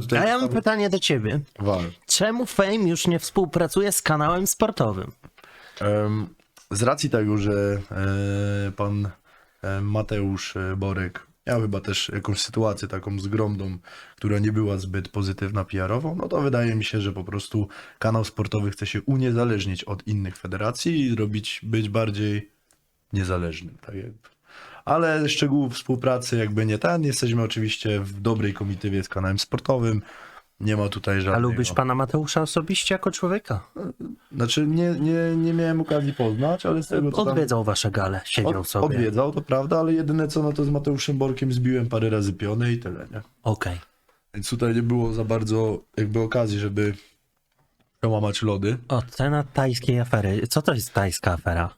Tutaj. A ja mam pytanie do ciebie. Wal. Czemu Fame już nie współpracuje z kanałem sportowym? Em, z racji tego, że e, pan e, Mateusz e, Borek miał chyba też jakąś sytuację taką z Gromdą, która nie była zbyt pozytywna PR-owo, no to wydaje mi się, że po prostu kanał sportowy chce się uniezależnić od innych federacji i robić, być bardziej niezależnym, tak jakby. Ale szczegółów współpracy jakby nie ten. Jesteśmy oczywiście w dobrej komitywie z kanałem sportowym. Nie ma tutaj A żadnego... lubisz pana Mateusza osobiście jako człowieka? Znaczy nie, nie, nie miałem okazji poznać, ale z tego co tam... Odwiedzał wasze gale, siedział Od, sobie. odwiedzał, to prawda, ale jedyne co, no to z Mateuszem Borkiem zbiłem parę razy piony i tyle, nie? Okej. Więc tutaj nie było za bardzo jakby okazji, żeby przełamać lody. Ocena tajskiej afery. Co to jest tajska afera?